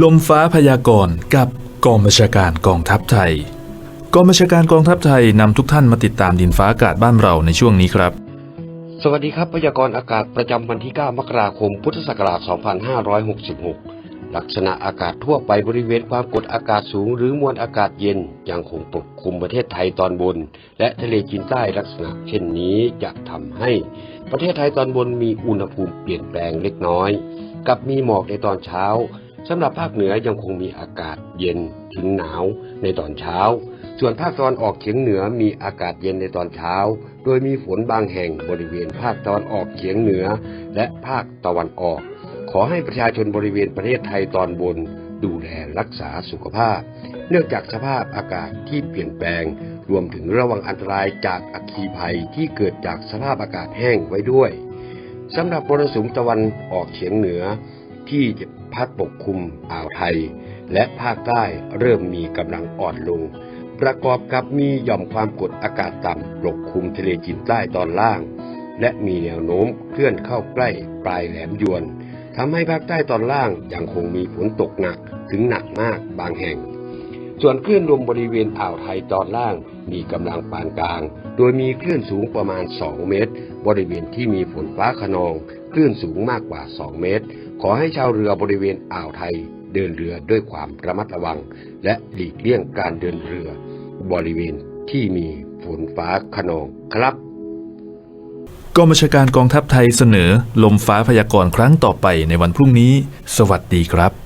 ลมฟ้าพยากรณ์กับกองบัญชาการกองทัพไทย กองบัญชาการกองทัพไทยนำทุกท่านมาติดตามดินฟ้าอากาศบ้านเราในช่วงนี้ครับ สวัสดีครับพยากรณ์อากาศประจำวันที่ 9 มกราคม พุทธศักราช 2566 ลักษณะอากาศทั่วไปบริเวณความกดอากาศสูงหรือมวลอากาศเย็นยังคงปกคลุมประเทศไทยตอนบน และทะเลจีนใต้ลักษณะ เช่นนี้จะทำให้ประเทศไทยตอนบนมีอุณหภูมิเปลี่ยนแปลงเล็กน้อย กับมีหมอกในตอนเช้า สำหรับภาคเหนือยังคงมีอากาศเย็นถึงหนาวในตอนเช้า ส่วนภาคตะวันออกเฉียงเหนือมีอากาศเย็นในตอนเช้า โดยมีฝนบางแห่งบริเวณภาคตะวันออกเฉียงเหนือ และภาคตะวันออก ขอให้ประชาชนบริเวณประเทศไทยตอนบน ดูแลรักษาสุขภาพ เนื่องจากสภาพอากาศที่เปลี่ยนแปลง รวมถึงระวังอันตรายจากอัคคีภัยที่เกิดจากสภาพอากาศแห้งไว้ด้วยสำหรับมรสุมตะวันออกเฉียงเหนือ ที่จะพัดปกคลุมอ่าวไทย และภาคใต้เริ่มมีกำลังอ่อนลง ประกอบกับมีหย่อมความกดอากาศต่ำปกคลุมทะเลจีนใต้ตอนล่าง และมีแนวโน้มเคลื่อนเข้าใกล้ปลายแหลมยวนทำให้ภาคใต้ตอนล่างยังคงมีฝนตกหนักถึงหนักมากบางแห่ง ส่วนคลื่นลมบริเวณอ่าวไทยตอนล่างมีกำลังปานกลาง โดยมีคลื่นสูงประมาณ 2 เมตร บริเวณที่มีฝนฟ้าขนอง คลื่นสูงมากกว่า 2 เมตร ขอให้ชาวเรือบริเวณอ่าวไทย เดินเรือด้วยความระมัดระวัง และหลีกเลี่ยงการเดินเรือ บริเวณที่มีฝนฟ้าขนองครับกองบัญชาการกองทัพไทยเสนอ ลมฟ้าพยากรณ์ครั้งต่อไปในวันพรุ่งนี้ สวัสดีครับ